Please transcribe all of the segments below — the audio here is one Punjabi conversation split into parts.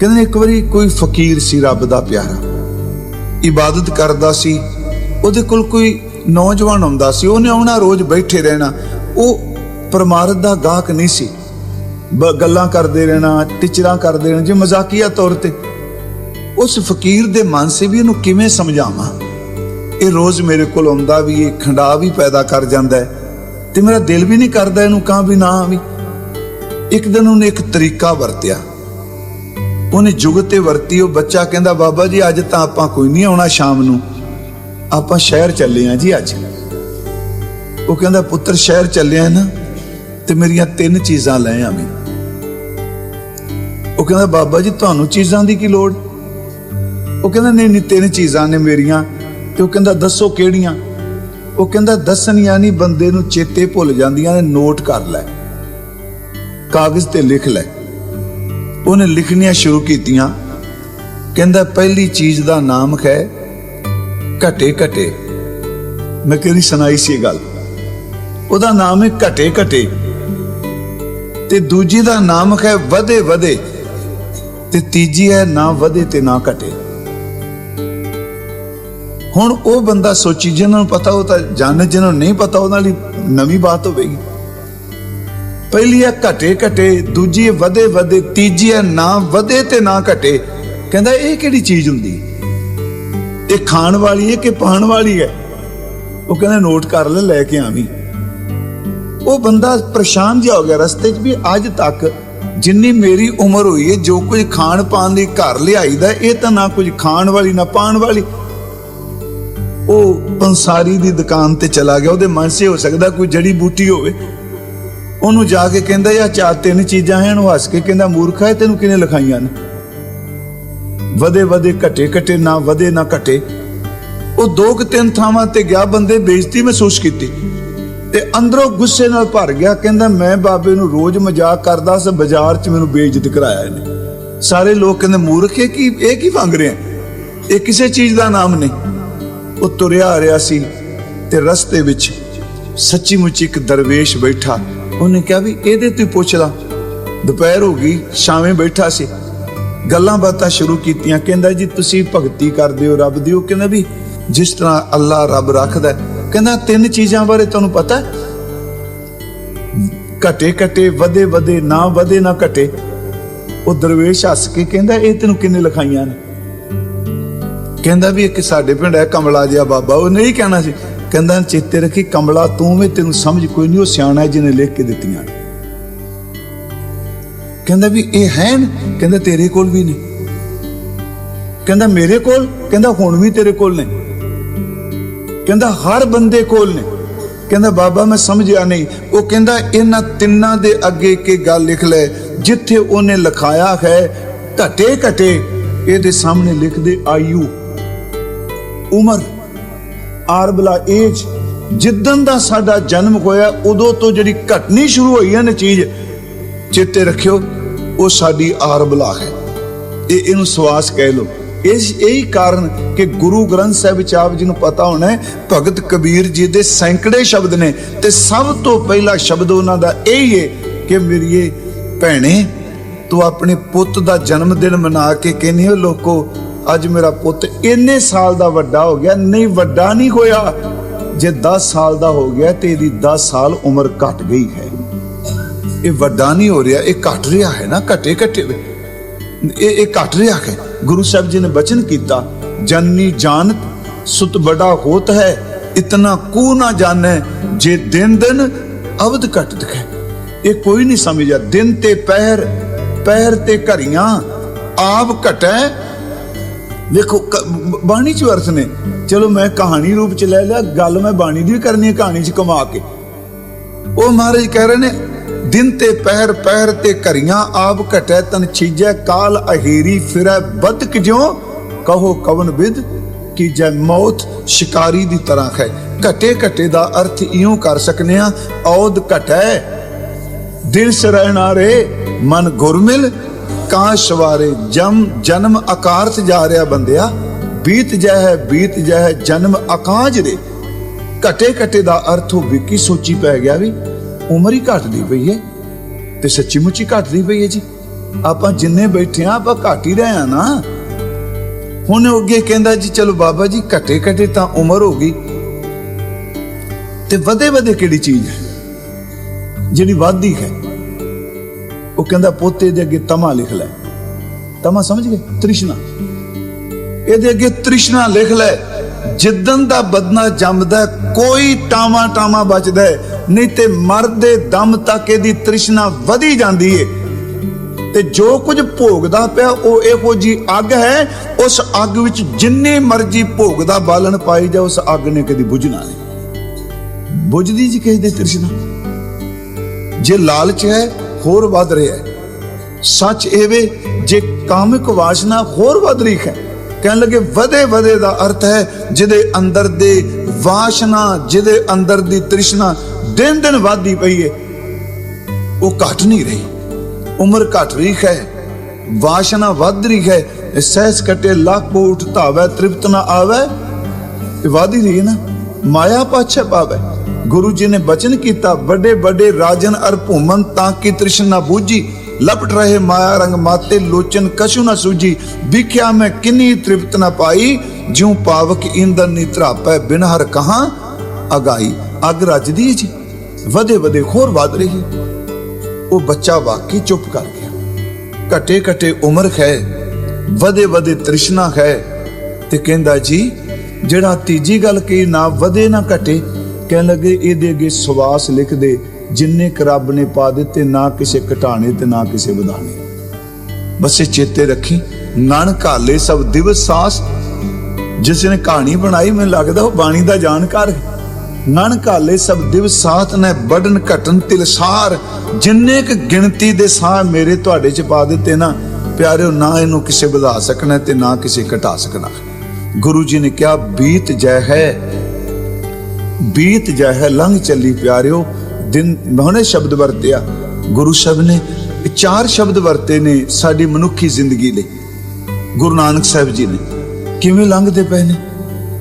ਕਹਿੰਦੇ ਇੱਕ ਵਾਰੀ ਕੋਈ ਫਕੀਰ ਸੀ ਰੱਬ ਦਾ ਪਿਆਰਾ, ਇਬਾਦਤ ਕਰਦਾ ਸੀ, ਉਹਦੇ ਕੋਲ ਕੋਈ ਨੌਜਵਾਨ ਆਉਂਦਾ ਸੀ, ਉਹਨੇ ਆਉਣਾ ਰੋਜ਼ ਬੈਠੇ ਰਹਿਣਾ, ਉਹ ਪਰਮਾਰਥ ਦਾ ਗਾਹਕ ਨਹੀਂ ਸੀ। ਗੱਲਾਂ ਕਰਦੇ ਰਹਿਣਾ, ਟਿਚਰਾਂ ਕਰਦੇ ਰਹਿਣਾ, ਜੇ ਮਜ਼ਾਕੀਆ ਤੌਰ ਤੇ, ਉਸ ਫਕੀਰ ਦੇ ਮਨ ਸੇ ਵੀ ਇਹਨੂੰ ਕਿਵੇਂ ਸਮਝਾਵਾਂ? ਇਹ ਰੋਜ਼ ਮੇਰੇ ਕੋਲ ਆਉਂਦਾ ਵੀ, ਇਹ ਖੰਡਾ ਵੀ ਪੈਦਾ ਕਰ ਜਾਂਦਾ ਹੈ, ਤੇ ਮੇਰਾ ਦਿਲ ਵੀ ਨਹੀਂ ਕਰਦਾ ਇਹਨੂੰ, ਕਾਂ ਵੀ ਨਾ ਵੀ। ਇੱਕ ਦਿਨ ਉਹਨੇ ਇੱਕ ਤਰੀਕਾ ਵਰਤਿਆ। ਉਹਨੇ ਜੁਗਤ ਤੇ ਵਰਤੀ, ਉਹ ਬੱਚਾ ਕਹਿੰਦਾ, ਬਾਬਾ ਜੀ, ਅੱਜ ਤਾਂ ਆਪਾਂ ਕੋਈ ਨਹੀਂ ਆਉਣਾ ਸ਼ਾਮ ਨੂੰ। ਆਪਾਂ ਸ਼ਹਿਰ ਚੱਲੇ ਆ ਜੀ ਅੱਜ। ਉਹ ਕਹਿੰਦਾ, ਪੁੱਤਰ, ਸ਼ਹਿਰ ਚੱਲਿਆ ਨਾ, ਤੇ ਮੇਰੀਆਂ ਤਿੰਨ ਚੀਜ਼ਾਂ ਲੈ ਆਵੀਂ। ਉਹ ਕਹਿੰਦਾ, ਬਾਬਾ ਜੀ, ਤੁਹਾਨੂੰ ਚੀਜ਼ਾਂ ਦੀ ਕੀ ਲੋੜ? ਉਹ ਕਹਿੰਦਾ, ਨਹੀਂ ਨਹੀਂ, ਤਿੰਨ ਚੀਜ਼ਾਂ ਨੇ ਮੇਰੀਆਂ। ਤੇ ਉਹ ਕਹਿੰਦਾ, ਦੱਸੋ ਕਿਹੜੀਆਂ? ਉਹ ਕਹਿੰਦਾ, ਦੱਸਣੀਆਂ ਨਹੀਂ, ਬੰਦੇ ਨੂੰ ਚੇਤੇ ਭੁੱਲ ਜਾਂਦੀਆਂ ਨੇ, ਨੋਟ ਕਰ ਲੈ। ਕਾਗਜ਼ ਤੇ ਲਿਖ ਲੈ। ਉਹਨੇ ਲਿਖਣੀਆਂ ਸ਼ੁਰੂ ਕੀਤੀਆਂ। ਕਹਿੰਦਾ, ਪਹਿਲੀ ਚੀਜ਼ ਦਾ ਨਾਮ ਹੈ ਘਟੇ ਘਟੇ। ਮੈਂ ਕਿਹੜੀ ਸੁਣਾਈ ਸੀ ਇਹ ਗੱਲ? ਉਹਦਾ ਨਾਮ ਹੈ ਘਟੇ ਘਟੇ। ਤੇ ਦੂਜੀ ਦਾ ਨਾਮ ਹੈ ਵਧੇ ਵਧੇ। ਤੇ ਤੀਜੀ ਹੈ ਨਾ ਵਧੇ ਤੇ ਨਾ ਘਟੇ। ਹੁਣ ਉਹ ਬੰਦਾ ਸੋਚੀ ਜਿਹਨਾਂ ਨੂੰ ਪਤਾ ਉਹ ਤਾਂ ਜਾਣੇ ਜਿਹਨਾਂ ਨੂੰ ਨਹੀਂ ਪਤਾ, ਉਹਨਾਂ ਲਈ ਨਵੀਂ ਬਾਤ ਹੋਵੇਗੀ। ਪਹਿਲੀ ਹੈ ਘਟੇ ਘਟੇ ਦੂਜੀ ਹੈ ਵਧੇ ਵਧੇ ਤੀਜੀ ਹੈ ਨਾ ਵਧੇ ਤੇ ਨਾ ਘਟੇ। ਕਹਿੰਦਾ, ਇਹ ਕਿਹੜੀ ਚੀਜ਼ ਹੁੰਦੀ? ਇਹ ਖਾਣ ਵਾਲੀ ਹੈ ਕਿ ਪਾਣ ਵਾਲੀ ਹੈ? ਉਹ ਕਹਿੰਦਾ, ਨੋਟ ਕਰ ਲੈ ਲੈ ਕੇ ਆਵੀਂ। ਉਹ ਬੰਦਾ ਪਰੇਸ਼ਾਨ ਜਿਹਾ ਹੋ ਗਿਆ, ਰਸਤੇ 'ਚ ਵੀ ਅੱਜ ਤੱਕ ਜਿੰਨੀ ਮੇਰੀ ਉਮਰ ਹੋਈ ਹੈ, ਜੋ ਕੁਝ ਖਾਣ ਪਾਣ ਲਈ ਘਰ ਲਿਆਈਦਾ, ਇਹ ਤਾਂ ਨਾ ਕੁਝ ਖਾਣ ਵਾਲੀ, ਨਾ ਪਾਣ ਵਾਲੀ। ਉਹ ਪੰਸਾਰੀ ਦੀ ਦੁਕਾਨ ਤੇ ਚਲਾ ਗਿਆ, ਉਹਦੇ ਮਨ 'ਚ ਹੋ ਸਕਦਾ ਕੋਈ ਜੜੀ ਬੂਟੀ ਹੋਵੇ। ਉਹਨੂੰ ਜਾ ਕੇ ਕਹਿੰਦਾ ਯਾ ਚਾਰ ਤਿੰਨ ਚੀਜ਼ਾਂ ਹਨ ਉਹ ਹੱਸ ਕੇ ਕਹਿੰਦਾ, ਮੂਰਖਾ ਹੈ ਤੈਨੂੰ ਕਿਨੇ ਲਿਖਾਈਆਂ ਨੇ? ਵਧੇ ਵਧੇ, ਘਟੇ ਘਟੇ, ਨਾ ਵਧੇ, ਨਾ ਘਟੇ। ਉਹ ਦੋ ਕਿ ਤਿੰਨ ਥਾਵਾਂ ਤੇ ਗਿਆ, ਬੰਦੇ ਬੇਇੱਜ਼ਤੀ ਮਹਿਸੂਸ ਕੀਤੀ। ਤੇ ਅੰਦਰੋਂ ਗੁੱਸੇ ਨਾਲ ਭਰ ਗਿਆ, ਕਹਿੰਦਾ, ਮੈਂ ਬਾਬੇ ਨੂੰ ਰੋਜ਼ ਮਜ਼ਾਕ ਕਰਦਾ ਸੀ, ਬਾਜ਼ਾਰ 'ਚ ਮੈਨੂੰ ਬੇਇੱਜ਼ਤ ਕਰਾਇਆ ਇਹਨੇ। ਸਾਰੇ ਲੋਕ ਕਹਿੰਦੇ, ਮੂਰਖ ਹੈ ਕਿ ਇਹ ਕੀ ਮੰਗ ਰਿਹਾ? ਇਹ ਕਿਸੇ ਚੀਜ਼ ਦਾ ਨਾਮ ਨਹੀਂ। ਉਹ ਤੁਰਿਆ ਆ ਰਿਹਾ ਸੀ ਤੇ ਰਸਤੇ ਵਿੱਚ ਸੱਚੀ ਮੁੱਚੀ ਇੱਕ ਦਰਵੇਸ਼ ਬੈਠਾ। ਉਹਨੇ ਕਿਹਾ ਵੀ ਇਹਦੇ ਤੋਂ ਹੀ ਪੁੱਛ ਲਾ। ਦੁਪਹਿਰ ਹੋ ਗਈ, ਸ਼ਾਮੇ ਬੈਠਾ ਸੀ। ਗੱਲਾਂ ਬਾਤਾਂ ਸ਼ੁਰੂ ਕੀਤੀਆਂ, ਕਹਿੰਦਾ, ਜੀ, ਤੁਸੀਂ ਭਗਤੀ ਕਰਦੇ ਹੋ, ਰੱਬ ਦੀ? ਉਹ ਕਹਿੰਦਾ ਵੀ, ਜਿਸ ਤਰ੍ਹਾਂ ਅੱਲਾ ਰੱਬ ਰੱਖਦਾ ਕਹਿੰਦਾ, ਤਿੰਨ ਚੀਜ਼ਾਂ ਬਾਰੇ ਤੁਹਾਨੂੰ ਪਤਾ ਘਟੇ ਘਟੇ, ਵਧੇ ਵਧੇ, ਨਾ ਵਧੇ ਨਾ ਘਟੇ। ਉਹ ਦਰਵੇਸ਼ ਹੱਸ ਕੇ ਕਹਿੰਦਾ, ਇਹ ਤੈਨੂੰ ਕਿੰਨੇ ਲਿਖਾਈਆਂ ਨੇ? ਕਹਿੰਦਾ ਵੀ, ਇੱਕ ਸਾਡੇ ਪਿੰਡ ਹੈ ਕਮਲਾ ਜਿਹਾ ਬਾਬਾ। ਉਹ ਨਹੀਂ ਕਹਿਣਾ ਸੀ। ਕਹਿੰਦਾ, ਚੇਤੇ ਰੱਖੀ ਕਮਲਾ, ਤੂੰ ਵੀ ਤੈਨੂੰ ਸਮਝ ਕੋਈ ਨਹੀਂ ਉਹ ਸਿਆਣਾ ਜਿਹਨੇ ਲਿਖ ਕੇ ਦਿੱਤੀਆਂ। ਕਹਿੰਦਾ ਵੀ ਇਹ ਹੈ ਕਹਿੰਦਾ, ਤੇਰੇ ਕੋਲ ਵੀ ਨੇ ਕਹਿੰਦਾ, ਮੇਰੇ ਕੋਲ? ਕਹਿੰਦਾ, ਹੁਣ ਵੀ ਤੇਰੇ ਕੋਲ ਨੇ ਕਹਿੰਦਾ, ਹਰ ਬੰਦੇ ਕੋਲ ਨੇ। ਕਹਿੰਦਾ, ਬਾਬਾ, ਮੈਂ ਸਮਝਿਆ ਨਹੀਂ। ਉਹ ਕਹਿੰਦਾ, ਇਹਨਾਂ ਤਿੰਨਾਂ ਦੇ ਅੱਗੇ ਇੱਕ ਗੱਲ ਲਿਖ ਲੈ। ਜਿੱਥੇ ਉਹਨੇ ਲਿਖਾਇਆ ਹੈ, ਘਟੇ ਘਟੇ ਇਹਦੇ ਸਾਹਮਣੇ ਲਿਖ ਦੇ ਆਯੂ। ਉਮਰ ਆਰਬਲਾ ਏਜ ਜਿੱਦਨ ਦਾ ਸਾਡਾ ਜਨਮ ਹੋਇਆ, ਉਦੋਂ ਤੋਂ ਜਿਹੜੀ ਘਟਣੀ ਸ਼ੁਰੂ ਹੋਈ ਹੈ ਨਾ ਚੀਜ਼, ਚਿੱਤੇ ਰੱਖਿਓ, ਉਹ ਸਾਡੀ ਆਰਬਲਾ ਹੈ। ਇਹ ਇਹਨੂੰ ਸਵਾਸ ਕਹਿ ਲੋ ਇਸ ਇਹੀ ਕਾਰਨ ਕਿ ਗੁਰੂ ਗ੍ਰੰਥ ਸਾਹਿਬ ਵਿੱਚ ਆਪ ਜੀ ਨੂੰ ਪਤਾ ਹੋਣਾ ਹੈ, ਭਗਤ ਕਬੀਰ ਜੀ ਦੇ ਸੈਂਕੜੇ ਸ਼ਬਦ ਨੇ, ਤੇ ਸਭ ਤੋਂ ਪਹਿਲਾ ਸ਼ਬਦ ਉਹਨਾਂ ਦਾ ਇਹ ਹੀ ਹੈ ਕਿ ਮੇਰੀਏ ਭੈਣੇ, ਤੂੰ ਆਪਣੇ ਪੁੱਤ ਦਾ ਜਨਮ ਦਿਨ ਮਨਾ ਕੇ ਕਹਿੰਦੇ ਹੋ ਲੋਕੋ ਅੱਜ ਮੇਰਾ ਪੁੱਤ ਇੰਨੇ ਸਾਲ ਦਾ ਵੱਡਾ ਹੋ ਗਿਆ, ਨਹੀਂ ਵੱਡਾ ਨਹੀਂ ਹੋਇਆ। ਜੇ 10 ਸਾਲ ਦਾ ਹੋ ਗਿਆ ਤੇ ਇਹਦੀ 10 ਸਾਲ ਉਮਰ ਘਟ ਗਈ ਹੈ। ਇਹ ਵੱਡਾ ਨਹੀਂ ਹੋ ਰਿਹਾ, ਇਹ ਘਟ ਰਿਹਾ ਹੈ ਨਾ, ਘਟੇ ਘਟੇ। ਇਹ ਇਹ ਘਟ ਰਿਹਾ ਹੈ। ਗੁਰੂ ਸਾਹਿਬ ਜੀ ਨੇ ਬਚਨ ਕੀਤਾ, ਜਨਨੀ ਜਾਣਤ, ਸੁਤ ਬੜਾ ਹੋਤ ਹੈ, ਇਤਨਾ ਕੂ ਨਾ ਜਾਣੈ, ਜੇ ਦਿਨ ਦਿਨ ਅਵਧ ਘਟ ਦਿਖੈ। ਇਹ ਕੋਈ ਨਹੀਂ ਸਮਝਿਆ, ਦਿਨ ਤੇ ਪਹਿਰ ਪਹਿਰ ਤੇ ਘਰੀਆਂ ਆਪ ਘਟੈ ਵੇਖੋ ਬਾਣੀ ਚ ਅਰਥ ਨੇ। ਚਲੋ ਮੈਂ ਕਹਾਣੀ ਰੂਪ ਚ ਲੈ ਲਿਆ, ਗੱਲ ਮੈਂ ਬਾਣੀ ਦੀ ਵੀ ਕਰਨੀ ਹੈ ਕਹਾਣੀ ਚ ਕਮਾ ਕੇ। ਉਹ ਮਹਾਰਾਜ ਕਹਿ ਰਹੇ ਨੇ, ਦਿਨ ਤੇ ਪਹਿਰ ਪਹਿਰ ਤੇ ਘਰੀਆਂ ਆਪ ਘਟੈ ਤਨ ਛੀਜੈ, ਕਾਲ ਅਹੀਰੀ ਫਿਰੈ ਬਦਕ ਜਿਉ? ਕਹੋ ਕਵਨ ਵਿਦ ਕਿ ਜੈ ਮੌਤ ਸ਼ਿਕਾਰੀ ਦੀ ਤਰ੍ਹਾਂ ਹੈ। ਘਟੇ ਘਟੇ ਦਾ ਅਰਥ ਇਉਂ ਕਰ ਸਕਨੇ ਆ, ਔਦ ਘਟੈ। ਦਿਲ ਸ ਰੇ, ਮਨ ਗੁਰਮਿਲ ਕਾਂ ਸਵਾਰੇ ਜਮ ਜਨਮ ਆਕਾਰਤ ਜਾ ਰਿਹਾ ਬੰਦਿਆ, ਬੀਤ ਜੈ ਹੈ ਬੀਤ ਜੈ ਹੈ ਜਨਮ ਆਕਾਜ ਰੇ ਘਟੇ ਘਟੇ ਦਾ ਅਰਥ ਉਹ ਵਿਕੀ ਸੋਚੀ ਪੈ ਗਿਆ ਵੀ, ਉਮਰ ਹੀ ਘਟਦੀ ਪਈ ਹੈ ਤੇ ਸੱਚੀ ਮੁੱਚੀ ਘਟਦੀ ਪਈ ਹੈ ਜੀ। ਆਪਾਂ ਜਿੰਨੇ ਬੈਠੇ ਆ, ਆਪਾਂ ਘੱਟ ਹੀ ਰਹੇ ਆ ਨਾ। ਹੁਣ ਅੱਗੇ ਕਹਿੰਦਾ ਜੀ, ਚਲੋ ਬਾਬਾ ਜੀ, ਘਟੇ ਘਟੇ ਤਾਂ ਉਮਰ ਹੋ ਗਈ। ਤੇ ਵਧੇ ਵਧੇ ਕਿਹੜੀ ਚੀਜ਼ ਹੈ? ਜਿਹੜੀ ਵਾਧੀ ਹੈ। ਉਹ ਕਹਿੰਦਾ, ਪੋਤੇ ਦੇ ਅੱਗੇ ਤਮਾ ਲਿਖ ਲੈ। ਤਮਾ ਸਮਝ ਗਏ? ਤ੍ਰਿਸ਼ਨਾ। ਇਹਦੇ ਅੱਗੇ ਤ੍ਰਿਸ਼ਨਾ ਲਿਖ ਲੈ ਜਿੱਦਨ ਦਾ ਬਦਨਾ ਜੰਮਦਾ ਕੋਈ ਟਾਵਾ ਟਾਵਾ ਬਚਦਾ ਨਹੀਂ ਤੇ ਮਰਦੇ ਦਮ ਤੱਕ ਇਹਦੀ ਤ੍ਰਿਸ਼ਨਾ ਵਧੀ ਜਾਂਦੀ ਏ। ਤੇ ਜੋ ਕੁਝ ਭੋਗਦਾ ਪਿਆ, ਉਹ ਇਹੋ ਜੀ ਅੱਗ ਹੈ। ਉਸ ਅੱਗ ਵਿੱਚ ਜਿੰਨੇ ਮਰਜ਼ੀ ਭੋਗਦਾ ਬਾਲਣ ਪਾਈ ਜਾ ਉਸ ਅੱਗ ਨੇ ਕਦੀ ਬੁਝਣਾ ਨਹੀਂ ਬੁਝਦੀ ਜੀ ਕਿਸੇ ਦੀ ਤ੍ਰਿਸ਼ਨਾ। ਜੇ ਲਾਲਚ ਹੈ ਹੋਰ ਵੱਧ ਰਿਹਾ ਹੈ। ਸੱਚ ਇਹ ਵੇ, ਜੇ ਕਾਮਿਕ ਵਾਸ਼ਨਾ ਹੋਰ ਵੱਧ ਰਹੀ ਹੈ, ਕਹਿਣ ਲੱਗੇ ਵਧੇ ਵਧੇ ਦਾ ਅਰਥ ਹੈ ਜਿਹਦੇ ਅੰਦਰ ਦੇ ਵਾਸ਼ਨਾ, ਜਿਹਦੇ ਅੰਦਰ ਦੀ ਤ੍ਰਿਸ਼ਨਾ ਦਿਨ ਦਿਨ ਵਧਦੀ ਪਈ ਹੈ। ਉਹ ਘਟ ਨਹੀਂ ਰਹੀ, ਉਮਰ ਘਟ ਰਹੀ ਹੈ, ਵਾਸ਼ਨਾ ਵੱਧ ਰਹੀ ਹੈ ਸਹਿਸ ਕਟੇ ਲੱਖ ਉਠ ਧਾਵੈ, ਤ੍ਰਿਪਤ ਨਾ ਆਵੈ, ਇਹ ਵਾਦੀ ਰਹੀ ਹੈ ਨਾ, ਮਾਇਆ ਪਾਛੇ ਪਾਵੈ। ਗੁਰੂ ਜੀ ਨੇ ਬਚਨ ਕੀਤਾ, ਵੱਡੇ ਵੱਡੇ ਰਾਜਨ ਅਰ ਭੂਮਨ ਤਾਂ ਕੀ ਤ੍ਰਿਸ਼ਨਾ ਬੂਝੀ, ਲਪਟ ਰਹੇ ਮਾਇਆ ਰੰਗ ਮਾਤੇ ਲੋਚਨ ਕਛੂ ਨਾ ਸੂਝੀ, ਵਿਖਿਆ ਮੈਂ ਕਿੰਨੀ ਤ੍ਰਿਪਤ ਨਾ ਪਾਈ, ਜਿਉ ਪਾਵਕ ਇੰਦਰ ਨੀ ਧਰਾਪੈ ਬਿਨ ਹਰ ਕਹਾਂ ਅਗਾਈ। ਅਗ ਰਜਦੀ ਜੀ? ਵਧੇ ਵਧੇ ਖੋਰ ਵੱਧ ਰਹੀ ਉਹ ਬੱਚਾ ਵਾਕਈ ਚੁੱਪ ਕਰ ਗਿਆ। ਘਟੇ ਘਟੇ ਉਮਰ ਹੈ ਵਧੇ ਵਧੇ ਤ੍ਰਿਸ਼ਨਾ ਹੈ ਤੇ ਕਹਿੰਦਾ ਜੀ, ਜਿਹੜਾ ਤੀਜੀ ਗੱਲ ਕਹੀ ਨਾ ਵਧੇ ਨਾ ਘਟੇ ਕਹਿਣ ਲੱਗੇ, ਇਹਦੇ ਅੱਗੇ ਸਵਾਸ ਲਿਖ ਦੇ, ਜਿੰਨੇ ਕੁ ਰੱਬ ਨੇ ਪਾ ਦਿੱਤੇ, ਨਾ ਕਿਸੇ ਘਟਾਣੇ ਤੇ ਨਾ ਕਿਸੇ ਵਧਾਣੇ। ਬਸ ਇਹ ਚੇਤੇ ਰੱਖੀ ਨਣ ਘਾਲੇ ਸਭ ਦਿਵਸ ਸਾਸ, ਜਿਸ ਨੇ ਕਹਾਣੀ ਬਣਾਈ, ਮੈਨੂੰ ਲੱਗਦਾ ਉਹ ਬਾਣੀ ਦਾ ਜਾਣਕਾਰ ਹੈ। ਨਣ ਘਾਲੇ ਸਭ ਦਿਵਸ ਸਾਥ ਨੇ ਬੜਨ ਘਟਨ ਤਿਲਸਾਰ, ਜਿੰਨੇ ਕ ਗਿਣਤੀ ਦੇ ਸਾਹ ਮੇਰੇ ਤੁਹਾਡੇ ਚ ਪਾ ਦਿੱਤੇ ਨਾ, ਪਿਆਰਿਓ, ਨਾ ਇਹਨੂੰ ਕਿਸੇ ਵਧਾ ਸਕਣਾ ਤੇ ਨਾ ਕਿਸੇ ਘਟਾ ਸਕਣਾ। ਗੁਰੂ ਜੀ ਨੇ ਕਿਹਾ, ਬੀਤ ਜੈ ਹੈ ਬੀਤ ਜੈ ਹੈ, ਲੰਘ ਚੱਲੀ ਪਿਆਰਿਓ, ਦਿਨ ਮਹਨੇ ਸ਼ਬਦ ਵਰਤਿਆ। ਗੁਰੂ ਸਾਹਿਬ ਨੇ ਚਾਰ ਸ਼ਬਦ ਵਰਤੇ ਨੇ ਸਾਡੀ ਮਨੁੱਖੀ ਜ਼ਿੰਦਗੀ ਲਈ। ਗੁਰੂ ਨਾਨਕ ਸਾਹਿਬ ਜੀ ਨੇ। ਕਿਵੇਂ ਲੰਘਦੇ ਪਏ ਨੇ?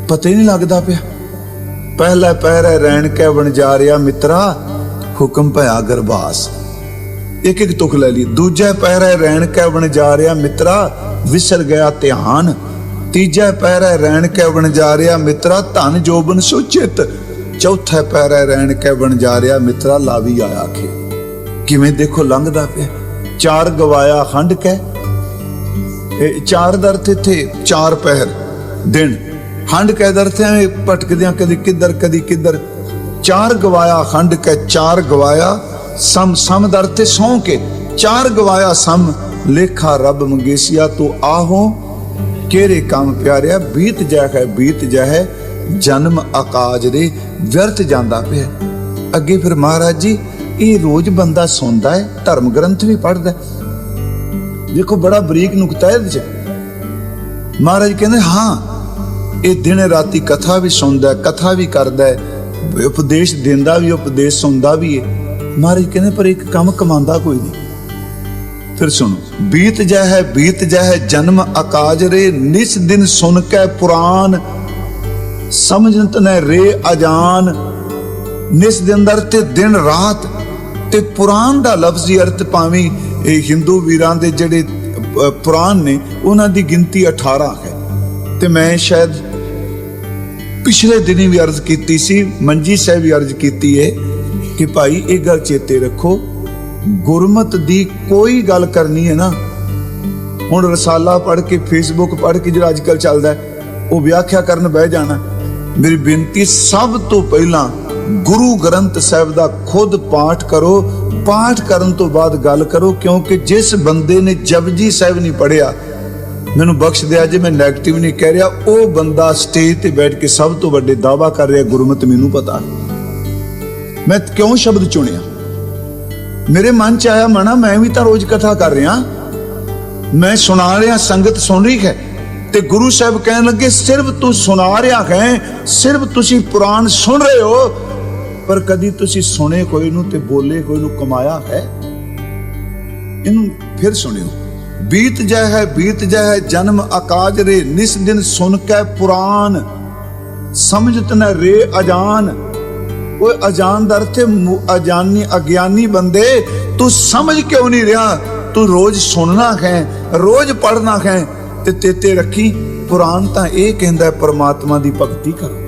ਪਤਾ ਹੀ ਨਹੀਂ ਲੱਗਦਾ ਪਿਆ। ਪਹਿਲਾ ਪਹਿਰਾ ਰਹਿਣ ਕੇ ਬਣ ਜਾ ਰਿਹਾ ਮਿੱਤਰਾ, ਹੁਕਮ ਭਇਆ ਗਰਬਾਸ ਇੱਕ ਇੱਕ ਤੁਕ ਲੈ ਲਈ। ਦੂਜਾ ਪਹਿਰਾ ਰਹਿਣ ਕੇ ਬਣ ਜਾ ਰਿਹਾ ਮਿੱਤਰਾ, ਵਿਸਰ ਗਿਆ ਧਿਆਨ। ਤੀਜਾ ਪਹਿਰਾ ਰਹਿਣ ਕੇ ਬਣ ਜਾ ਰਿਹਾ ਮਿੱਤਰਾ, ਧਨ ਜੋਬਨ ਸੁਚਿਤ ਚੌਥੇ ਪਹਿਰਾ ਰਹਿਣ ਕੇ ਬਣ ਜਾ ਰਿਹਾ ਮਿੱਤਰਾ ਲਾਵੀ ਆਇਆ ਖੇ ਕਿਵੇਂ ਦੇਖੋ ਲੰਘਦਾ ਪਿਆ? ਚਾਰ ਗਵਾਇਆ ਹੰਡ ਕੇ। ਇਹ ਚਾਰ ਦਾ ਅਰਥ ਚਾਰ ਪਹਿਰ ਦਿਨ। ਹੰਡ ਕੈ ਦਾ ਅਰਥ ਹੈ ਕਦੀ ਕਿੱਧਰ ਕਦੀ ਕਿੱਧਰ। ਚਾਰ ਗਵਾਇਆ ਖੰਡ ਕੈ, ਚਾਰ ਗਵਾਇਆ ਸਮ ਸਮ ਦਾ ਅਰਥ ਸੌਂ ਕੇ। ਚਾਰ ਗਵਾਇਆ ਸਮ, ਲੇਖਾ ਰੱਬ ਮੰਗੇਸੀਆ, ਤੂੰ ਆਹੋ। ਕਿਹੜੇ ਕੰਮ ਪਿਆਰਿਆ? ਬੀਤ ਜਾ ਹੈ, ਬੀਤ ਜਾ ਹੈ। ਜਨਮ ਆਕਾਜ ਦੇ ਵਿਅਰਥ ਜਾਂਦਾ ਪਿਆ ਅੱਗੇ ਫਿਰ ਮਹਾਰਾਜ ਜੀ, ਇਹ ਰੋਜ਼ ਬੰਦਾ ਸੁਣਦਾ ਹੈ, ਧਰਮ ਗ੍ਰੰਥ ਵੀ ਪੜ੍ਹਦਾ ਦੇਖੋ ਬੜਾ ਬਰੀਕ ਨੁਕਤਾ ਹੈ ਇਹਦੇ ਚ। ਮਹਾਰਾਜ ਕਹਿੰਦੇ, ਹਾਂ, ਇਹ ਦਿਨ ਰਾਤੀ ਕਥਾ ਵੀ ਸੁਣਦਾ ਕਥਾ ਵੀ ਕਰਦਾ ਹੈ, ਉਪਦੇਸ਼ ਦਿੰਦਾ ਵੀ, ਉਪਦੇਸ਼ ਸੁਣਦਾ ਵੀ ਹੈ। ਮਹਾਰਾਜ ਕਹਿੰਦੇ, ਪਰ ਇੱਕ ਕੰਮ ਕਮਾਉਂਦਾ ਕੋਈ ਨਹੀਂ। ਫਿਰ ਸੁਣੋ, ਬੀਤ ਜਾ ਹੈ ਬੀਤ ਜਾ ਹੈ ਜਨਮ ਆਕਾਜ ਰੇ, ਨਿਸ ਦਿਨ ਸੁਣ ਕੇ ਪੁਰਾਨ ਸਮਝਨਤ ਨੇ ਰੇ ਅਜਾਨ। ਨਿਸ ਦੇ ਅੰਦਰ ਤੇ ਦਿਨ ਰਾਤ ਤੇ ਪੁਰਾਨ ਦਾ ਲਫ਼ਜ਼ੀ ਅਰਥ ਭਾਵੇਂ ਇਹ ਹਿੰਦੂ ਵੀਰਾਂ ਦੇ ਜਿਹੜੇ ਅ, ਪੁਰਾਨ ਨੇ ਉਹਨਾਂ ਦੀ ਗਿਣਤੀ 18 ਹੈ। ਤੇ ਮੈਂ ਸ਼ਾਇਦ ਪਿਛਲੇ ਦਿਨੀ ਵੀ ਅਰਜ਼ ਕੀਤੀ ਸੀ ਮੰਜੀ ਸਾਹਿਬ ਵੀ ਅਰਜ਼ ਕੀਤੀ ਹੈ ਕਿ ਭਾਈ ਇਹ ਗੱਲ ਚੇਤੇ ਰੱਖੋ ਗੁਰਮਤ ਦੀ ਕੋਈ ਗੱਲ ਕਰਨੀ ਹੈ ਨਾ। ਹੁਣ ਰਸਾਲਾ ਪੜ੍ਹ ਕੇ ਫੇਸਬੁੱਕ ਪੜ੍ਹ ਕੇ ਜਿਹੜਾ ਅੱਜਕੱਲ ਚੱਲਦਾ ਉਹ ਵਿਆਖਿਆ ਕਰਨ ਬਹਿ ਜਾਣਾ। ਮੇਰੀ ਬੇਨਤੀ ਸਭ ਤੋਂ ਪਹਿਲਾਂ ਗੁਰੂ ਗ੍ਰੰਥ ਸਾਹਿਬ ਦਾ ਖੁਦ ਪਾਠ ਕਰੋ। ਪਾਠ ਕਰਨ ਤੋਂ ਬਾਅਦ ਗੱਲ ਕਰੋ, ਕਿਉਂਕਿ ਜਿਸ ਬੰਦੇ ਨੇ ਜਪਜੀ ਸਾਹਿਬ ਨਹੀਂ ਪੜਿਆ ਮੈਨੂੰ ਬਖਸ਼ ਦਿਆ ਜੇ, ਮੈਂ 네ਗੇਟਿਵ ਨਹੀਂ ਕਹਿ ਰਿਹਾ। ਉਹ ਬੰਦਾ ਸਟੇਜ ਤੇ ਬੈਠ ਕੇ ਸਭ ਤੋਂ ਵੱਡੇ ਦਾਵਾ ਕਰ ਰਿਹਾ, ਗੁਰਮਤ ਮੈਨੂੰ ਪਤਾ। ਮੈਂ ਕਿਉਂ ਸ਼ਬਦ ਚੁਣਿਆ? ਮੇਰੇ ਮਨ ਚ ਆਇਆ ਮਣਾ, ਮੈਂ ਵੀ ਤਾਂ ਰੋਜ਼ ਕਥਾ ਕਰ ਰਿਹਾ। ਮੈਂ ਸੁਣਾ ਰਿਹਾ, ਸੰਗਤ ਸੁਣ ਰਹੀ ਹੈ। ਤੇ ਗੁਰੂ ਸਾਹਿਬ ਕਹਿਣ ਲੱਗੇ, ਸਿਰਫ ਤੂੰ ਸੁਣਾ ਰਿਹਾ ਹੈ, ਸਿਰਫ ਤੁਸੀਂ ਪੁਰਾਣ ਸੁਣ ਰਹੇ ਹੋ, ਪਰ ਕਦੀ ਤੁਸੀਂ ਸੁਣੇ ਕੋਈ ਨੂੰ ਤੇ ਬੋਲੇ ਕੋਈ ਨੂੰ ਕਮਾਇਆ ਹੈ? ਇਹਨੂੰ ਫਿਰ ਸੁਣਿਓ। ਬੀਤ ਜੈ ਹੈ, ਬੀਤ ਜਾ ਹੈ, ਜਨਮ ਆਕਾਜ ਰੇ, ਨਿਸ ਦਿਨ ਸੁਣ ਕੇ ਪੁਰਾਨ ਸਮਝਤ ਨ ਰੇ ਅਜਾਨ। ਉਹ ਅਜਾਨ ਦਾ ਅਰਥ ਹੈ ਅਜਾਨੀ ਅਗਿਆਨੀ ਬੰਦੇ, ਤੂੰ ਸਮਝ ਕਿਉਂ ਨਹੀਂ ਰਿਹਾ? ਤੂੰ ਰੋਜ਼ ਸੁਣਨਾ ਹੈ, ਰੋਜ਼ ਪੜ੍ਹਨਾ ਹੈ ਤੇ ਤੇਤੇ ਰੱਖੀ, ਕੁਰਾਨ ਤਾਂ ਇਹ ਕਹਿੰਦਾ ਪਰਮਾਤਮਾ ਦੀ ਭਗਤੀ ਕਰੋ।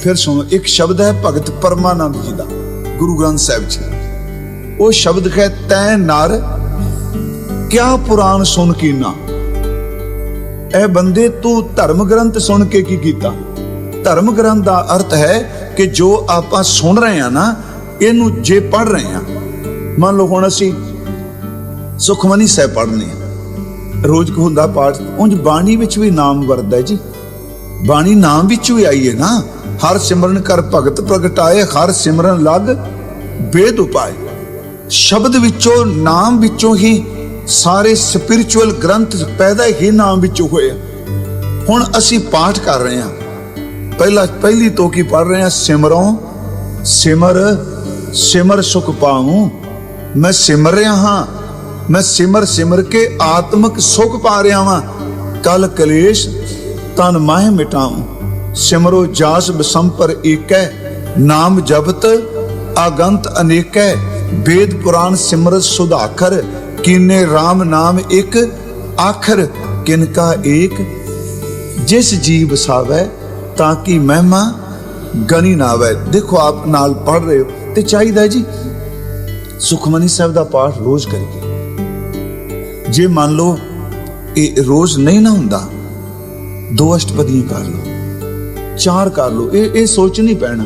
ਫਿਰ ਸੁਣੋ, ਇੱਕ ਸ਼ਬਦ ਹੈ ਭਗਤ ਪਰਮਾਨੰਦ ਜੀ ਦਾ, ਗੁਰੂ ਗ੍ਰੰਥ ਸਾਹਿਬ ਜੀ ਉਹ ਸ਼ਬਦ ਹੈ ਤੈ ਨਰ, ਕਿਆ ਪੁਰਾਣ ਸੁਣ ਕੀ ਨਾ। ਇਹ ਬੰਦੇ ਤੂੰ ਧਰਮ ਗ੍ਰੰਥ ਸੁਣ ਕੇ ਕੀ ਕੀਤਾ? ਧਰਮ ਗ੍ਰੰਥ ਦਾ ਅਰਥ ਹੈ ਕਿ ਜੋ ਆਪਾਂ ਸੁਣ ਰਹੇ ਆ ਨਾ, ਇਹਨੂੰ ਜੇ ਪੜ ਰਹੇ ਆ ਮੰਨ ਲਓ ਹੁਣ ਅਸੀਂ ਸੁਖਮਨੀ ਸਾਹਿਬ ਪੜ੍ਹਨੇ ਆ। ਰੋਜ਼ ਕੋ ਹੁੰਦਾ ਪਾਠ, ਉਂਝ ਬਾਣੀ ਵਿੱਚ ਵੀ ਨਾਮ ਵਰਦਾ ਜੀ। ਬਾਣੀ ਨਾਮ ਵਿੱਚ ਵੀ ਆਈ ਹੈ ਨਾ। ਹਰ ਸਿਮਰਨ ਕਰ ਭਗਤ ਪ੍ਰਗਟਾਏ ਹਰ ਸਿਮਰਨ ਲਗ ਵੇਦ ਉਪਾਏ। ਸ਼ਬਦ ਵਿੱਚੋਂ, ਨਾਮ ਵਿੱਚੋਂ ਹੀ ਸਾਰੇ ਸਪਿਰਚੁਅਲ ਗ੍ਰੰਥ ਪੈਦਾ ਹੀ ਨਾਮ ਵਿੱਚੋਂ ਹੋਏ ਹੁਣ ਅਸੀਂ ਪਾਠ ਕਰ ਰਹੇ ਹਾਂ। ਪਹਿਲਾ, ਪਹਿਲੀ ਤੋਂ ਕੀ ਪੜ ਰਹੇ ਹਾਂ, ਸਿਮਰੋਂ, ਸਿਮਰ ਸਿਮਰ ਸੁਖ ਪਾਉ। ਮੈਂ ਸਿਮਰ ਰਿਹਾ ਹਾਂ। ਮੈਂ ਸਿਮਰ ਸਿਮਰ ਕੇ ਆਤਮਿਕ ਸੁਖ ਪਾ ਰਿਹਾ ਵਾਂ। ਕਲ ਕਲੇਸ਼, ਤਨ ਮਾਹਿ ਮਿਟਾਉ। ਸਿਮਰੋ ਜਾਸ ਬਸੰਪਰ ਏਕੈ, ਨਾਮ ਜਪਤ ਆਗੰਤ ਅਨੇਕੈ। ਵੇਦ ਪੁਰਾਨ ਸਿਮਰਤ ਸੁਧਾਖਰ, ਕੀਨੇ RAM ਨਾਮ ਇੱਕ, ਆਖਰ ਕਿਨਕਾ ਏਕ। ਜਿਸ ਜੀ ਵਸਾਵੇ ਤਾਂ ਕਿ ਮਹਿਮਾ ਗਣੀ ਨਾ ਆਵੇ ਦੇਖੋ ਆਪ ਨਾਲ ਪੜ ਰਹੇ ਹੋ ਤੇ ਚਾਹੀਦਾ ਜੀ, ਸੁਖਮਨੀ ਸਾਹਿਬ ਦਾ ਪਾਠ ਰੋਜ਼ ਕਰੀਏ। ਜੇ ਮੰਨ ਲਓ ਇਹ ਰੋਜ਼ ਨਹੀਂ ਨਾ ਹੁੰਦਾ, ਦੋ ਅਸ਼ਟਪਦੀਆਂ ਕਰ ਲਓ, ਚਾਰ ਕਰ ਲਓ, ਇਹ ਇਹ ਸੋਚ ਨਹੀਂ ਪੈਣਾ।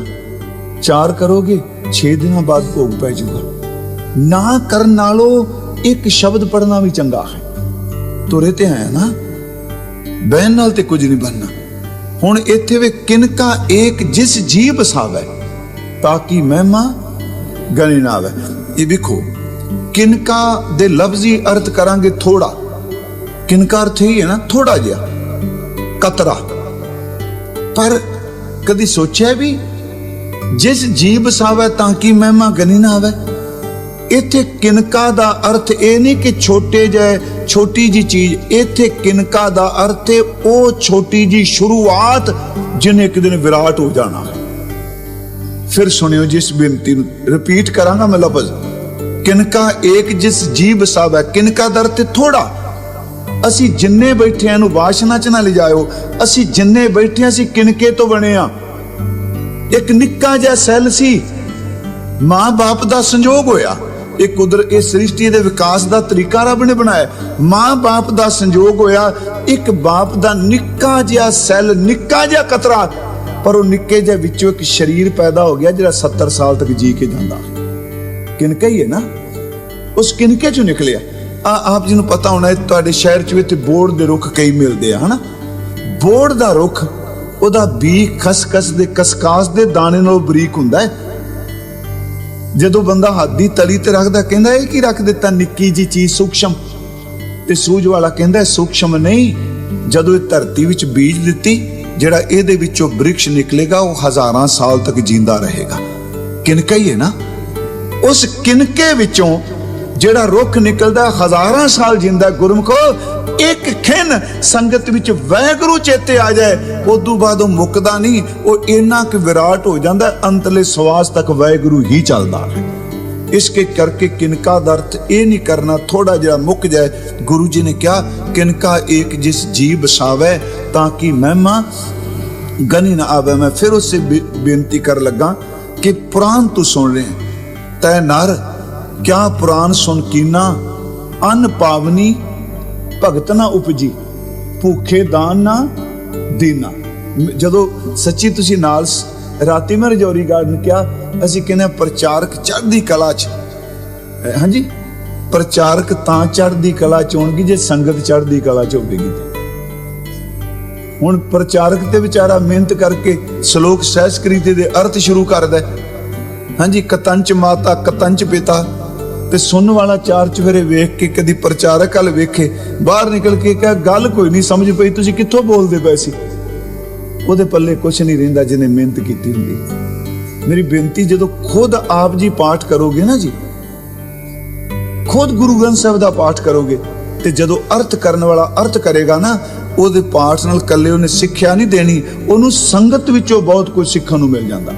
ਚਾਰ ਕਰੋਗੇ 6 ਦਿਨਾਂ ਬਾਅਦ ਭੋਗ ਪੈ ਜਾਊਗਾ। ਨਾ ਕਰਨ ਨਾਲੋਂ ਇੱਕ ਸ਼ਬਦ ਪੜਨਾ ਵੀ ਚੰਗਾ ਹੈ। ਤੁਰੇ ਤੇ ਆਇਆ ਨਾ ਬਹਿਨ ਨਾਲ ਤੇ ਕੁਝ ਨਹੀਂ ਬਣਨਾ। ਹੁਣ ਇੱਥੇ ਵੇ ਕਿਨਕਾ ਏਕ ਜਿਸ ਜੀ ਬਸਾਵੇ ਤਾਂ ਕਿ ਮਹਿਮਾ ਗਣੀ ਨਾ ਆਵੇ ਇਹ ਵੇਖੋ ਕਿਨਕਾ ਦੇ ਲਫ਼ਜ਼ੀ ਅਰਥ ਕਰਾਂਗੇ ਥੋੜਾ। ਕਿਨਕਾ ਅਰਥ ਹੀ ਹੈ ਨਾ, ਥੋੜਾ ਜਿਹਾ, ਕਤਰਾ। ਪਰ ਕਦੀ ਸੋਚਿਆ ਵੀ, ਜਿਸ ਜੀਬ ਬਸਾਵੇ ਤਾਂ ਕਿ ਮਹਿਮਾ ਗਨੀ ਨਾ ਆਵੇ? ਇੱਥੇ ਕਿਨਕਾ ਦਾ ਅਰਥ ਇਹ ਨਹੀਂ ਕਿ ਛੋਟੇ ਜਿਹੇ, ਛੋਟੀ ਜੀ ਚੀਜ਼। ਇੱਥੇ ਕਿਨਕਾ ਦਾ ਅਰਥ ਹੈ, ਉਹ ਛੋਟੀ ਜੀ ਸ਼ੁਰੂਆਤ ਜਿਹਨੇ ਇੱਕ ਦਿਨ ਵਿਰਾਟ ਹੋ ਜਾਣਾ ਹੈ। ਫਿਰ ਸੁਣਿਓ, ਜਿਸ ਬੇਨਤੀ ਨੂੰ ਰਿਪੀਟ ਕਰਾਂਗਾ ਮੈਂ ਲਫ਼ਜ਼। ਕਿਨਕਾ ਏਕ ਜਿਸ ਜੀ ਬਸਾਵੇ ਕਿਨਕਾ ਦਾ ਅਰਥ ਥੋੜਾ। ਅਸੀਂ ਜਿੰਨੇ ਬੈਠੇ ਆਂ ਨੂੰ ਵਾਸ਼ਨਾ ਚ ਨਾ ਲਿਜਾਇਓ, ਅਸੀਂ ਜਿੰਨੇ ਬੈਠੇ ਆਂ ਅਸੀਂ ਕਿਨਕੇ ਤੋਂ ਬਣੇ ਆ। ਇੱਕ ਨਿੱਕਾ ਜਿਹਾ ਸੈੱਲ ਸੀ, ਮਾਂ-ਬਾਪ ਦਾ ਸੰਯੋਗ ਹੋਇਆ। ਇਹ ਕੁਦਰ ਇਹ ਸ੍ਰਿਸ਼ਟੀ ਦੇ ਵਿਕਾਸ ਦਾ ਤਰੀਕਾ ਰੱਬ ਨੇ ਬਣਾਇਆ। ਮਾਂ-ਬਾਪ ਦਾ ਸੰਯੋਗ ਹੋਇਆ, ਇੱਕ ਬਾਪ ਦਾ ਨਿੱਕਾ ਜਿਹਾ ਸੈੱਲ, ਨਿੱਕਾ ਜਿਹਾ ਕਤਰਾ। ਪਰ ਉਹ ਨਿੱਕੇ ਜਿਹੇ ਵਿੱਚੋਂ ਇੱਕ ਸਰੀਰ ਪੈਦਾ ਹੋ ਗਿਆ, ਜਿਹੜਾ 70 ਸਾਲ ਤੱਕ ਜੀ ਕੇ ਜਾਂਦਾ। ਕਿਨਕਾ ਹੀ ਹੈ ਨਾ? ਉਸ ਕਿਨਕੇ ਚੋਂ ਨਿਕਲਿਆ। ਆ ਆਪ ਜੀ ਨੂੰ ਪਤਾ ਹੋਣਾ ਹੈ, ਤੁਹਾਡੇ ਸ਼ਹਿਰ ਚ ਵੀ ਤੇ ਦੇ ਰੁੱਖ ਕਈ ਮਿਲਦੇ ਆ, ਹਨਾ? ਬੋਰਡ ਦਾ ਰੁੱਖ, ਉਹਦਾ ਬੀ ਖਸਖਸ ਦੇ ਕਸਕਾਸ ਦੇ ਦਾਣੇ ਨਾਲੋਂ ਬਰੀਕ ਹੁੰਦਾ ਹੈ। ਜਦੋਂ ਬੰਦਾ ਹੱਥ ਦੀ ਤਲੀ ਤੇ ਰੱਖਦਾ, ਕਹਿੰਦਾ ਇਹ ਕੀ ਰੱਖ ਦਿੱਤਾ? ਨਿੱਕੀ ਜੀ ਚੀਜ਼ ਸੂਖਸ਼ਮ। ਤੇ ਸੂਝ ਵਾਲਾ ਕਹਿੰਦਾ ਇਹ ਸੂਖਸ਼ਮ ਨਹੀਂ, ਜਦੋਂ ਇਹ ਧਰਤੀ ਵਿੱਚ ਬੀਜ ਦਿੱਤੀ, ਜਿਹੜਾ ਇਹਦੇ ਵਿੱਚੋਂ ਬ੍ਰਿਕਸ਼ ਨਿਕਲੇਗਾ, ਉਹ ਹਜ਼ਾਰਾਂ ਸਾਲ ਤੱਕ ਜਿੰਦਾ ਰਹੇਗਾ। ਕਿਨਕਾ ਹੀ ਹੈ ਨਾ? ਉਸ ਕਿਨਕੇ ਵਿੱਚੋਂ ਜਿਹੜਾ ਰੁੱਖ ਨਿਕਲਦਾ, ਹਜ਼ਾਰਾਂ ਸਾਲ ਜਿੰਦਾ ਗੁਰਮਖੋ, ਇੱਕ ਖਿੰ ਸੰਗਤ ਵਿੱਚ ਵੈਗਰੂ ਚੇਤੇ ਆ ਜਾਏ, ਉਦੋਂ ਬਾਅਦ ਉਹ ਮੁੱਕਦਾ ਨਹੀਂ, ਉਹ ਇੰਨਾ ਕਿ ਵਿਰਾਟ ਹੋ ਜਾਂਦਾ, ਅੰਤਲੇ ਸਵਾਸ ਤੱਕ ਵੈਗਰੂ ਹੀ ਚੱਲਦਾ ਇਸ ਇਸਕੇ ਕਰਕੇ ਕਿਨਕਾ ਦਾ ਅਰਥ ਇਹ ਨਹੀਂ ਕਰਨਾ ਥੋੜਾ ਜਿਹਾ ਮੁੱਕ ਜਾਏ। ਗੁਰੂ ਜੀ ਨੇ ਕਿਹਾ, ਕਿਨਕਾ ਇੱਕ ਜਿਸ ਜੀ ਬਸਾਵੇ ਤਾਂ ਕਿ ਮਹਿਮਾ ਗਨੀ ਨਾ ਆਵੇ। ਮੈਂ ਫਿਰ ਉਸੇ ਬੇਨਤੀ ਕਰ ਲੱਗਾ ਕਿ ਪੁਰਾਨ ਤੂੰ ਸੁਣ ਰਹੇ ਤੈ ਨਰ, ਕਿਆ ਪੁਰਾਨ ਸੁਣ ਕੀਨਾ, ਅਨ ਪਾਵਨੀ, ਭਗਤ ਨਾ ਉਪਜੀ, ਭੁੱਖੇ ਦਾਨ ਨਾ ਦੇਣਾ ਜਦੋਂ ਸੱਚੀ ਤੁਸੀਂ ਨਾਲ ਰਾਤੀ ਮੈਂ ਰਜੌਰੀ ਗਾਰਡਨ ਕਿਹਾ, ਅਸੀਂ ਕਹਿੰਦੇ ਪ੍ਰਚਾਰਕ ਚੜ੍ਹਦੀ ਕਲਾ ਚ। ਹਾਂਜੀ, ਪ੍ਰਚਾਰਕ ਤਾਂ ਚੜ੍ਹਦੀ ਕਲਾ ਚ ਹੋਣਗੇ ਜੇ ਸੰਗਤ ਚੜ੍ਹਦੀ ਕਲਾ ਚ ਹੋਵੇਗੀ। ਹੁਣ ਪ੍ਰਚਾਰਕ ਤੇ ਵਿਚਾਰਾ ਮਿਹਨਤ ਕਰਕੇ ਸ਼ਲੋਕ ਸਹਿਸਕ੍ਰਿਤੀ ਦੇ ਅਰਥ ਸ਼ੁਰੂ ਕਰਦਾ ਹਾਂਜੀ ਕਤੰਚ ਮਾਤਾ ਕਤੰਚ ਪਿਤਾ ਤੇ ਸੁਣਨ ਵਾਲਾ ਚਾਰ ਚਫੇਰੇ ਵੇਖ ਕੇ, ਕਦੀ ਪ੍ਰਚਾਰਕ ਹਲ ਵੇਖੇ, ਬਾਹਰ ਨਿਕਲ ਕੇ ਕਹੇ, ਗੱਲ ਕੋਈ ਨਹੀਂ, ਸਮਝ ਪਈ, ਤੁਸੀਂ ਕਿੱਥੋਂ ਬੋਲਦੇ ਪਏ ਸੀ? ਉਹਦੇ ਪੱਲੇ ਕੁਝ ਨਹੀਂ ਰਹਿੰਦਾ ਜਿਹਨੇ ਮਿਹਨਤ ਕੀਤੀ ਹੁੰਦੀ। ਮੇਰੀ ਬੇਨਤੀ, ਜਦੋਂ ਖੁਦ ਆਪ ਜੀ ਪਾਠ ਕਰੋਗੇ ਨਾ ਜੀ, ਖੁਦ ਗੁਰੂ ਗ੍ਰੰਥ ਸਾਹਿਬ ਦਾ ਪਾਠ ਕਰੋਗੇ ਤੇ ਜਦੋਂ ਅਰਥ ਕਰਨ ਵਾਲਾ ਅਰਥ ਕਰੇਗਾ ਨਾ, ਉਹਦੇ ਪਾਠ ਨਾਲ ਕੱਲੇ ਉਹਨੇ ਸਿੱਖਿਆ ਨਹੀਂ ਦੇਣੀ, ਉਹਨੂੰ ਸੰਗਤ ਵਿੱਚੋਂ ਬਹੁਤ ਕੁਝ ਸਿੱਖਣ ਨੂੰ ਮਿਲ ਜਾਂਦਾ।